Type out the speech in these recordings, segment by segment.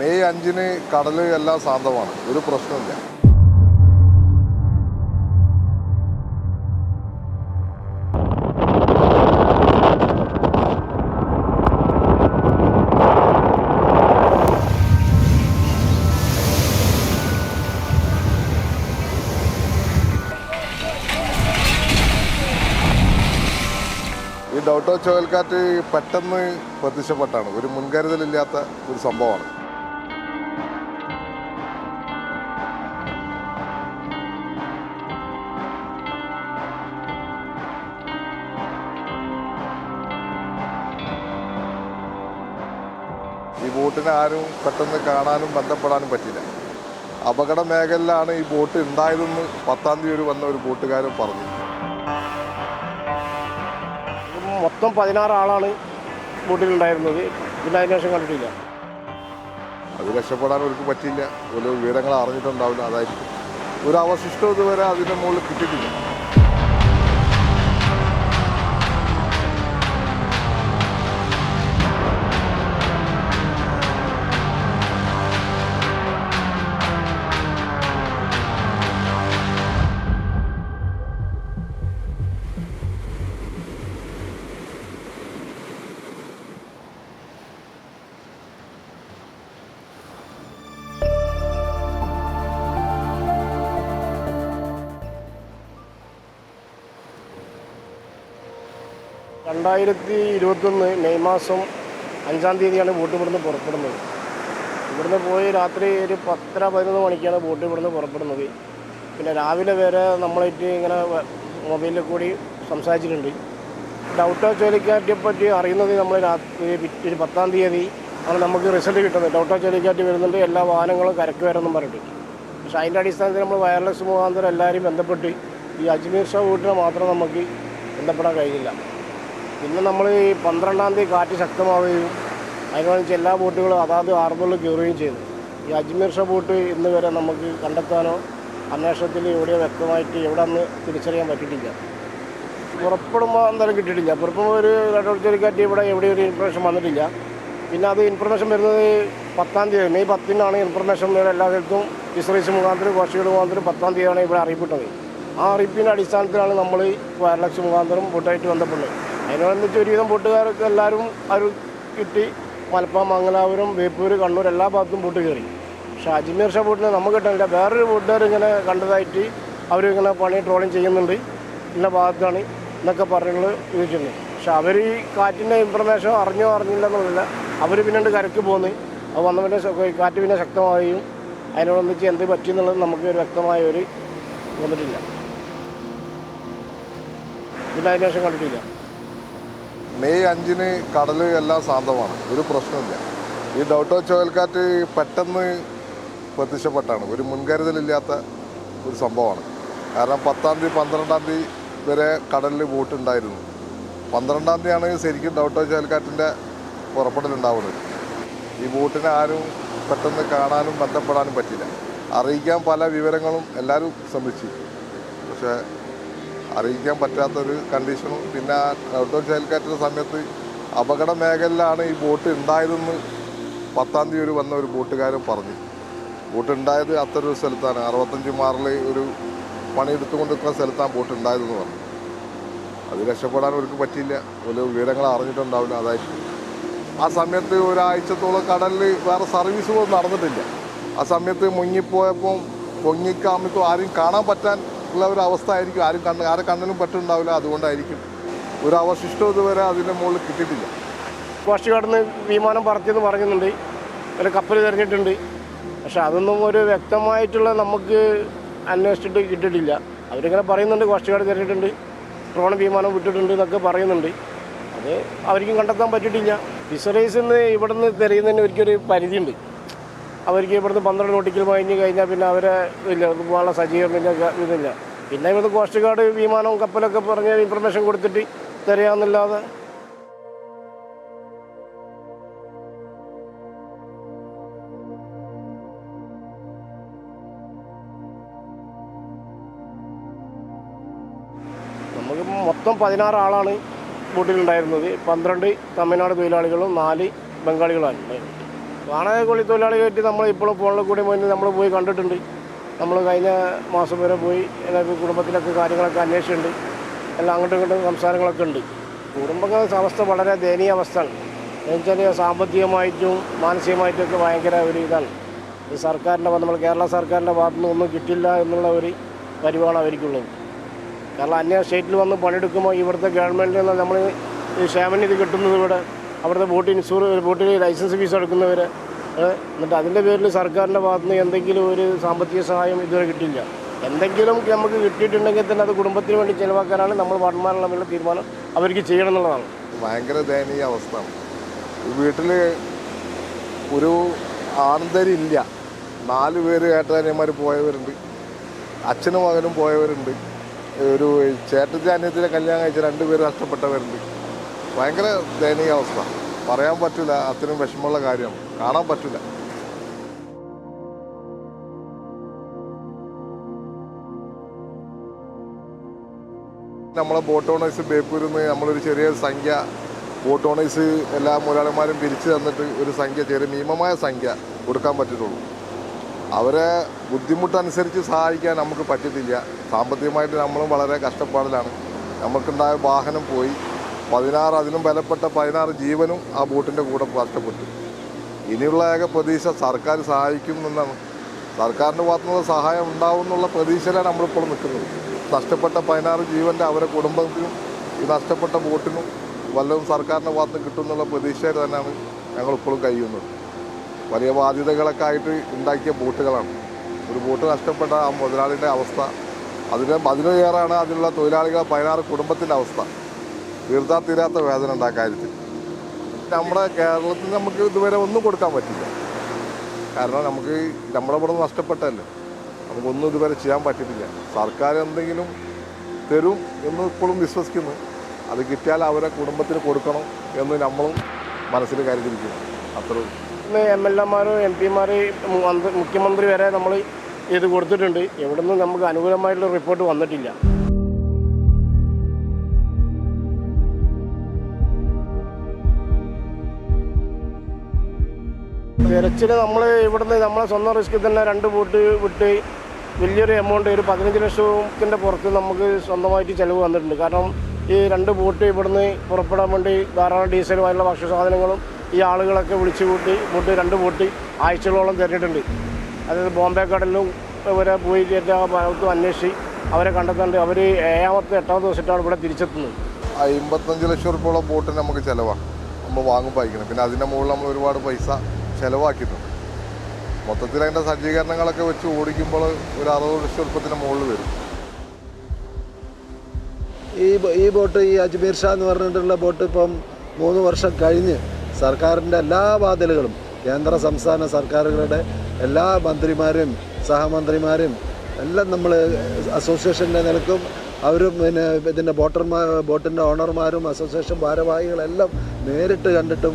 May അഞ്ചിന് കടൽ എല്ലാം ശാന്തമാണ്. ഒരു പ്രശ്നമില്ല ഈ ഡൗട്ടോ ചുഴൽക്കാറ്റ് പെട്ടെന്ന് പ്രത്യക്ഷപ്പെട്ടാണ്. ഒരു മുൻകരുതലില്ലാത്ത ഒരു സംഭവമാണ്. ബോട്ടിനെ ആരും പെട്ടെന്ന് കാണാനും ബന്ധപ്പെടാനും പറ്റില്ല അപകട മേഖലയിലാണ് ഈ ബോട്ട് ഉണ്ടായതെന്ന് പത്താം തീയതി വന്ന ഒരു ബോട്ടുകാരൻ പറഞ്ഞു. മൊത്തം പതിനാറ് ആളാണ് ബോട്ടിലുണ്ടായിരുന്നത് പിന്നെ അതിനുശേഷം കണ്ടിട്ടില്ല. അത് രക്ഷപ്പെടാൻ അവർക്ക് പറ്റില്ല ഓരോ വിവരങ്ങൾ അറിഞ്ഞിട്ടുണ്ടാവില്ല. അതായിരിക്കും. ഒരു അവശിഷ്ടം ഇതുവരെ അതിന്റെ മുകളിൽ കിട്ടിയിട്ടില്ല. രണ്ടായിരത്തി ഇരുപത്തൊന്ന് മെയ് മാസം അഞ്ചാം തീയതിയാണ് ബോട്ട് ഇവിടുന്ന് പുറപ്പെടുന്നത്. ഇവിടുന്ന് പോയി രാത്രി ഒരു പത്തര പതിനൊന്ന് മണിക്കാണ് ബോട്ട് ഇവിടുന്ന് പുറപ്പെടുന്നത്. പിന്നെ രാവിലെ വരെ നമ്മളായിട്ട് ഇങ്ങനെ മൊബൈലിൽ കൂടി സംസാരിച്ചിട്ടുണ്ട്. ഡൗട്ട് ചുഴലിക്കാറ്റിനെ പറ്റി അറിയുന്നത് നമ്മൾ രാത്രി പത്താം തീയതി ആണ് നമുക്ക് റിസൾട്ട് കിട്ടുന്നത്. ഡൗട്ട് ചുഴലിക്കാറ്റ് വരുന്നുണ്ട് എല്ലാ വാഹനങ്ങളും കരക്ക് വരെന്നും പറഞ്ഞിട്ട്. പക്ഷേ അതിന്റെ അടിസ്ഥാനത്തിൽ നമ്മൾ വയർലെസ് മുഖാന്തരം എല്ലാവരും ബന്ധപ്പെട്ട് ഈ അജ്മീർ ഷാ വീട്ടിനെ മാത്രം നമുക്ക് ബന്ധപ്പെടാൻ കഴിഞ്ഞില്ല പിന്നെ നമ്മൾ ഈ പന്ത്രണ്ടാം തീയതി കാറ്റ് ശക്തമാവുകയും അതിനനുസരിച്ച് എല്ലാ ബോട്ടുകളും അതാത് ഹാർബറിൽ കയറുകയും ചെയ്തു. ഈ അജ്മീർ ഷാ ബോട്ട് ഇന്ന് വരെ നമുക്ക് കണ്ടെത്താനോ അന്വേഷണത്തിൽ എവിടെയോ വ്യക്തമായിട്ട് എവിടെ നിന്ന് തിരിച്ചറിയാൻ പറ്റിയിട്ടില്ല. പുറപ്പെടുമ്പോൾ എന്തായാലും കിട്ടിയിട്ടില്ല. പുറപ്പെടുമ്പോൾ ഒരു ചുഴലിക്കാറ്റ് ഇവിടെ എവിടെയും ഒരു ഇൻഫർമേഷൻ വന്നിട്ടില്ല. പിന്നെ അത് ഇൻഫർമേഷൻ വരുന്നത് പത്താം തീയതി മെയ് പത്തിനാണ് ഇൻഫർമേഷൻ ഇവിടെ എല്ലാ സ്ഥലത്തും ഫിഷറീസ് മുഖാന്തരം കോഷികളുടെ മുഖാന്തരം പത്താം തീയതിയാണ് ഇവിടെ അറിയപ്പെട്ടത്. ആ അറിയിപ്പിന്റെ അടിസ്ഥാനത്തിലാണ് നമ്മൾ വയർലക്സ് മുഖാന്തരം ബോട്ടായിട്ട് ബന്ധപ്പെടുന്നത്. അതിനോടനുബന്ധിച്ച് ഒരുവിധം ബോട്ടുകാർക്ക് എല്ലാവരും അവർ കിട്ടി. മലപ്പുറം മംഗലാപുരം ബേപ്പൂർ കണ്ണൂർ എല്ലാ ഭാഗത്തും ബോട്ട് കയറി. പക്ഷേ അജ്മീർ ഷാ ബോട്ടിന് നമുക്ക് കിട്ടാനില്ല. വേറൊരു ബോട്ടുകാർ ഇങ്ങനെ കണ്ടതായിട്ട് അവരിങ്ങനെ പണി ട്രോളിങ് ചെയ്യുന്നുണ്ട്. ഇന്ന ഭാഗത്താണ് എന്നൊക്കെ പറഞ്ഞുള്ളത് ചോദിച്ചിട്ടുണ്ട് പക്ഷെ അവർ ഈ കാറ്റിന്റെ ഇൻഫർമേഷൻ അറിഞ്ഞോ അറിഞ്ഞില്ല എന്നുള്ളതില്ല. അവർ പിന്നീട് കരക്ക് പോന്ന്. അത് വന്ന പിന്നെ കാറ്റ് പിന്നെ ശക്തമാവുകയും അതിനോടൊന്നിച്ച് എന്ത് പറ്റി എന്നുള്ളത് നമുക്ക് ഒരു വ്യക്തമായ ഒരു വന്നിട്ടില്ല. പിന്നെ അതിന് കണ്ടിട്ടില്ല. മെയ് അഞ്ചിന് കടൽ എല്ലാം ശാന്തമാണ്. ഒരു പ്രശ്നമില്ല ഈ ഡൗട്ടോ ചുഴൽക്കാറ്റ് പെട്ടെന്ന് പ്രത്യക്ഷപ്പെട്ടാണ്. ഒരു മുൻകരുതലില്ലാത്ത ഒരു സംഭവമാണ്. കാരണം പത്താം തീയതി പന്ത്രണ്ടാം തീയതി വരെ കടലിൽ ബോട്ടുണ്ടായിരുന്നു. പന്ത്രണ്ടാം തീയതിയാണ് ശരിക്കും ഡൗട്ടോ ചുഴൽക്കാറ്റിന്റെ പുറപ്പെടലുണ്ടാവുന്നത്. ഈ ബോട്ടിനെ ആരും പെട്ടെന്ന് കാണാനും ബന്ധപ്പെടാനും പറ്റില്ല അറിയിക്കാൻ പല വിവരങ്ങളും എല്ലാവരും ശ്രമിച്ചു. പക്ഷേ അറിയിക്കാൻ പറ്റാത്തൊരു കണ്ടീഷനും പിന്നെ ഔട്ട്ഡോർ ചുഴലിക്കാറ്റിന്റെ സമയത്ത് അപകട മേഖലയിലാണ് ഈ ബോട്ട് ഉണ്ടായതെന്ന് പത്താം തീയതി ഒരു വന്ന ഒരു ബോട്ടുകാരൻ പറഞ്ഞു. ബോട്ട് ഉണ്ടായത് ഒരു സ്ഥലത്താണ്. അറുപത്തഞ്ച് മാറിൽ ഒരു പണിയെടുത്തുകൊണ്ട് നിൽക്കുന്ന സ്ഥലത്താണ് ബോട്ട് ഉണ്ടായതെന്ന് പറഞ്ഞു. അത് രക്ഷപ്പെടാൻ അവർക്ക് പറ്റിയില്ല. ഒരു വിവരങ്ങൾ അറിഞ്ഞിട്ടുണ്ടാവില്ല. അതായിരിക്കും ആ സമയത്ത് ഒരാഴ്ചത്തോളം കടലിൽ വേറെ സർവീസുകളൊന്നും നടന്നിട്ടില്ല. ആ സമയത്ത് മുങ്ങിപ്പോയപ്പം പൊങ്ങിക്കാമിപ്പോൾ ആരും കാണാൻ പറ്റാൻ ഉള്ള ഒരു അവസ്ഥ ആയിരിക്കും ആരും കണ്ണ് ആരെ കണ്ണിലും പെട്ടുണ്ടാവില്ല അതുകൊണ്ടായിരിക്കും. ഒരു അവശിഷ്ടം ഇതുവരെ അതിന്റെ മുകളിൽ കിട്ടിയിട്ടില്ല. കോസ്റ്റ് വിമാനം പറത്തിയെന്ന് പറയുന്നുണ്ട് ഒരു കപ്പൽ തിരഞ്ഞിട്ടുണ്ട്. പക്ഷെ അതൊന്നും ഒരു വ്യക്തമായിട്ടുള്ള നമുക്ക് അന്വേഷിച്ചിട്ട് കിട്ടിയിട്ടില്ല. അവരിങ്ങനെ പറയുന്നുണ്ട് കോസ്റ്റ് തിരഞ്ഞിട്ടുണ്ട്. ഡ്രോൺ വിമാനം വിട്ടിട്ടുണ്ട് എന്നൊക്കെ പറയുന്നുണ്ട്. അത് അവർക്കും കണ്ടെത്താൻ പറ്റിയിട്ടില്ല. ഫിഷറീസിൽ നിന്ന് ഇവിടെ നിന്ന് തിരയുന്നതിന് ഒരിക്കലൊരു പരിധിയുണ്ട്. അവർക്ക് ഇവിടുന്ന് പന്ത്രണ്ട് നോട്ടിക്കൽ കഴിഞ്ഞ് കഴിഞ്ഞാൽ പിന്നെ അവരെ ഇല്ല പോകാനുള്ള പിന്നെ ഇതില്ല. പിന്നെ ഇവിടുന്ന് കോസ്റ്റ് ഗാർഡ് വിമാനവും കപ്പലൊക്കെ പറഞ്ഞ് ഇൻഫർമേഷൻ കൊടുത്തിട്ട് തിരയാന്നല്ലാതെ നമുക്ക് മൊത്തം പതിനാറ് ആളാണ് ബോട്ടിലുണ്ടായിരുന്നത്. പന്ത്രണ്ട് തമിഴ്നാട് തൊഴിലാളികളും നാല് ബംഗാളികളാണ് ഉണ്ടായിരുന്നത് വാടക തൊഴിലാളിയായിട്ട് നമ്മൾ ഇപ്പോഴും ഫോണിൽ കൂടി മുന്നിൽ നമ്മൾ പോയി കണ്ടിട്ടുണ്ട്. നമ്മൾ കഴിഞ്ഞ മാസം വരെ പോയി എല്ലാവർക്കും കുടുംബത്തിലൊക്കെ കാര്യങ്ങളൊക്കെ അന്വേഷിച്ചിട്ടുണ്ട്. എല്ലാം അങ്ങോട്ടും ഇങ്ങോട്ടും സംസാരങ്ങളൊക്കെ ഉണ്ട്. കുടുംബങ്ങളുടെ അവസ്ഥ വളരെ ദയനീയ അവസ്ഥയാണ്. എന്നുവെച്ചാൽ സാമ്പത്തികമായിട്ടും മാനസികമായിട്ടും ഒക്കെ ഭയങ്കര ഒരു ഇതാണ്. ഈ സർക്കാരിന്റെ നമ്മൾ കേരള സർക്കാരിന്റെ ഭാഗത്തുനിന്ന് ഒന്നും കിട്ടില്ല എന്നുള്ള ഒരു പരിവാണ് അവർക്കുള്ളത്. കാരണം അന്യ സ്റ്റേറ്റിൽ വന്ന് പണിയെടുക്കുമ്പോൾ ഇവിടുത്തെ ഗവൺമെന്റിൽ നിന്ന് നമ്മൾ ഈ ക്ഷേമനിധി കിട്ടുന്നത് ഇവിടെ അവിടുത്തെ ബോട്ട് ഇൻഷൂർ ബോട്ടിൽ ലൈസൻസ് ഫീസ് എടുക്കുന്നവർ എന്നിട്ട് അതിന്റെ പേരിൽ സർക്കാരിന്റെ ഭാഗത്തു നിന്ന് എന്തെങ്കിലും ഒരു സാമ്പത്തിക സഹായം ഇതുവരെ കിട്ടില്ല എന്തെങ്കിലും നമുക്ക് കിട്ടിയിട്ടുണ്ടെങ്കിൽ തന്നെ അത് കുടുംബത്തിന് വേണ്ടി ചിലവാക്കാനാണ് നമ്മൾ ഭടന്മാരുടെ തമ്മിലുള്ള തീരുമാനം അവർക്ക് ചെയ്യണം എന്നുള്ളതാണ്. ഭയങ്കര ദയനീയ അവസ്ഥ. വീട്ടിൽ ഒരു ആന്തരില്ല നാല് പേര് ഏട്ടാനിയന്മാർ പോയവരുണ്ട്. അച്ഛനും മകനും പോയവരുണ്ട്. ഒരു ചേട്ടത്തി അന്യത്തിലെ കല്യാണം കഴിച്ച രണ്ട് പേര് നഷ്ടപ്പെട്ടവരുണ്ട്. ഭയങ്കര ദയനീയ അവസ്ഥ. പറയാൻ പറ്റില്ല അത്രയും വിഷമമുള്ള കാര്യം. കാണാൻ പറ്റില്ല നമ്മളെ ബോട്ട് ഓണേഴ്സ് ബേപ്പൂരിൽ നിന്ന് നമ്മളൊരു ചെറിയ സംഖ്യ ബോട്ട് ഓണേഴ്സ് എല്ലാ മുതലാളിമാരും പിരിച്ചു തന്നിട്ട് ഒരു സംഖ്യ ചെറിയ ഭീമമായ സംഖ്യ കൊടുക്കാൻ പറ്റിയിട്ടുള്ളൂ. അവരെ ബുദ്ധിമുട്ടനുസരിച്ച് സഹായിക്കാൻ നമുക്ക് പറ്റത്തില്ല. സാമ്പത്തികമായിട്ട് നമ്മളും വളരെ കഷ്ടപ്പാടിലാണ്. നമുക്കുണ്ടായ വാഹനം പോയി. പതിനാറ് അതിലും ബലപ്പെട്ട പതിനാറ് ജീവനും ആ ബോട്ടിന്റെ കൂടെ നഷ്ടപ്പെട്ടു ഇനിയുള്ള ഏക പ്രതീക്ഷ സർക്കാർ സഹായിക്കും എന്നാണ് സർക്കാരിന്റെ ഭാഗത്തുനിന്ന് സഹായം ഉണ്ടാവും എന്നുള്ള പ്രതീക്ഷയിലാണ് നമ്മളിപ്പോൾ നിൽക്കുന്നത്. നഷ്ടപ്പെട്ട പതിനാറ് ജീവന്റെ അവരെ കുടുംബത്തിനും ഈ നഷ്ടപ്പെട്ട ബോട്ടിനും വല്ലതും സർക്കാരിന്റെ ഭാഗത്ത് കിട്ടും എന്നുള്ള പ്രതീക്ഷയിൽ തന്നെയാണ് ഞങ്ങളിപ്പോഴും കഴിയുന്നത്. വലിയ ബാധ്യതകളൊക്കെ ആയിട്ട് ഉണ്ടാക്കിയ ബോട്ടുകളാണ്. ഒരു ബോട്ട് നഷ്ടപ്പെട്ട ആ മുതലാളിയുടെ അവസ്ഥ അതിന് അതിലേറാണ് അതിനുള്ള തൊഴിലാളികൾ പതിനാറ് കുടുംബത്തിന്റെ അവസ്ഥ. തീർത്താൽ തീരാത്ത വേദന ഉണ്ട് ആ കാര്യത്തിൽ. നമ്മുടെ കേരളത്തിൽ നമുക്ക് ഇതുവരെ ഒന്നും കൊടുക്കാൻ പറ്റില്ല. കാരണം നമുക്ക് നമ്മുടെ ഇവിടെ നിന്ന് നഷ്ടപ്പെട്ടല്ലേ നമുക്കൊന്നും ഇതുവരെ ചെയ്യാൻ പറ്റിയിട്ടില്ല. സർക്കാർ എന്തെങ്കിലും തരും എന്ന് ഇപ്പോഴും വിശ്വസിക്കുന്നു. അത് കിട്ടിയാൽ അവരെ കുടുംബത്തിന് കൊടുക്കണം എന്ന് നമ്മളും മനസ്സിൽ കരുതിയിരിക്കുന്നു. അത്രയും എം എൽ എമാരും എം പിമാർ മുഖ്യമന്ത്രി വരെ നമ്മൾ ഇത് കൊടുത്തിട്ടുണ്ട്. എവിടെ നിന്നും നമുക്ക് അനുകൂലമായിട്ടുള്ള റിപ്പോർട്ട് വന്നിട്ടില്ല. തിരച്ചിൽ നമ്മൾ ഇവിടുന്ന് നമ്മളെ സ്വന്തം റിസ്കിൽ തന്നെ രണ്ട് ബോട്ട് വിട്ട് വലിയൊരു എമൗണ്ട് ഒരു പതിനഞ്ച് ലക്ഷത്തിന്റെ പുറത്ത് നമുക്ക് സ്വന്തമായിട്ട് ചിലവ് വന്നിട്ടുണ്ട്. കാരണം ഈ രണ്ട് ബോട്ട് ഇവിടുന്ന് പുറപ്പെടാൻ വേണ്ടി ധാരാളം ഡീസലും അതിനുള്ള ഭക്ഷ്യസാധനങ്ങളും ഈ ആളുകളൊക്കെ വിളിച്ചു കൂട്ടി ബോട്ട് രണ്ട് ബോട്ട് ആഴ്ചകളോളം തിരഞ്ഞിട്ടുണ്ട് അതായത് ബോംബെ കടലിലും ഇവരെ പോയി എല്ലാ ഭാഗത്തും അന്വേഷിച്ച് അവരെ കണ്ടെത്താണ്ട് അവർ ഏഴാമത്തെ എട്ടാമത്തെ ദിവസമായിട്ടാണ് ഇവിടെ തിരിച്ചെത്തുന്നത്. അമ്പത്തഞ്ച് ലക്ഷം റുപ്യോളം ബോട്ടിന് നമുക്ക് ചിലവാണ് നമ്മൾ വാങ്ങുമ്പോൾ അയക്കണം. പിന്നെ അതിന്റെ മുകളിൽ നമ്മൾ ഒരുപാട് പൈസ ചിലവാക്കിയിട്ടുണ്ട്. മൊത്തത്തിൽ അതിന്റെ സജ്ജീകരണങ്ങളൊക്കെ വെച്ച് ഓടിക്കുമ്പോൾ ഒരു അറുപത് ലക്ഷം റുപ്യത്തിന് മുകളിൽ വരും. ഈ ഈ ബോട്ട് ഈ അജ്മീർ ഷാ എന്ന് പറഞ്ഞിട്ടുള്ള ബോട്ട് ഇപ്പം മൂന്ന് വർഷം കഴിഞ്ഞ് സർക്കാരിന്റെ എല്ലാ വാതിലുകളും കേന്ദ്ര സംസ്ഥാന സർക്കാരുകളുടെ എല്ലാ മന്ത്രിമാരും സഹമന്ത്രിമാരും എല്ലാം നമ്മൾ അസോസിയേഷന്റെ നിലക്കും അവരും പിന്നെ ഇതിന്റെ ബോട്ടർമാർ ബോട്ടിന്റെ ഓണർമാരും അസോസിയേഷൻ ഭാരവാഹികളെല്ലാം നേരിട്ട് കണ്ടിട്ടും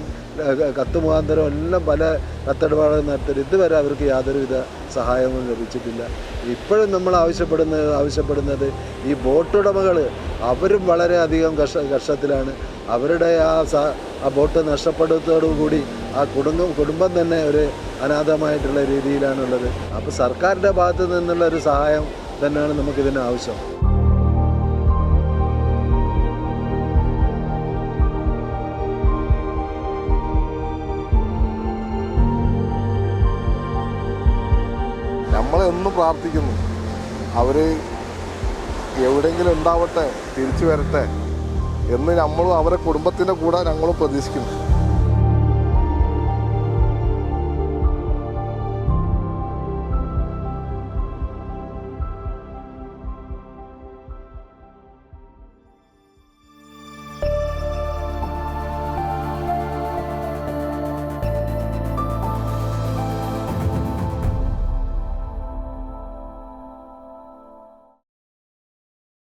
കത്ത് മുഖാന്തരം എല്ലാം പല കത്തിടപാടുകൾ നടത്തിയിട്ട് ഇതുവരെ അവർക്ക് യാതൊരുവിധ സഹായവും ലഭിച്ചിട്ടില്ല. ഇപ്പോഴും നമ്മൾ ആവശ്യപ്പെടുന്ന ആവശ്യപ്പെടുന്നത് ഈ ബോട്ടുടമകൾ അവരും വളരെയധികം കഷ കഷ്ടത്തിലാണ്. അവരുടെ ആ ആ ബോട്ട് നഷ്ടപ്പെടുത്തോടുകൂടി ആ കുടുംബം കുടുംബം തന്നെ ഒരു അനാഥമായിട്ടുള്ള രീതിയിലാണുള്ളത്. അപ്പോൾ സർക്കാരിന്റെ ഭാഗത്തു നിന്നുള്ള ഒരു സഹായം തന്നെയാണ് നമുക്കിതിന് ആവശ്യം. നമ്മൾ എന്നും പ്രാർത്ഥിക്കുന്നു. അവർ എവിടെയെങ്കിലും ഉണ്ടാവട്ടെ തിരിച്ചു വരട്ടെ എന്ന് നമ്മളും അവരെ കുടുംബത്തിന്റെ കൂടെ ഞങ്ങളും പ്രതീക്ഷിക്കുന്നു.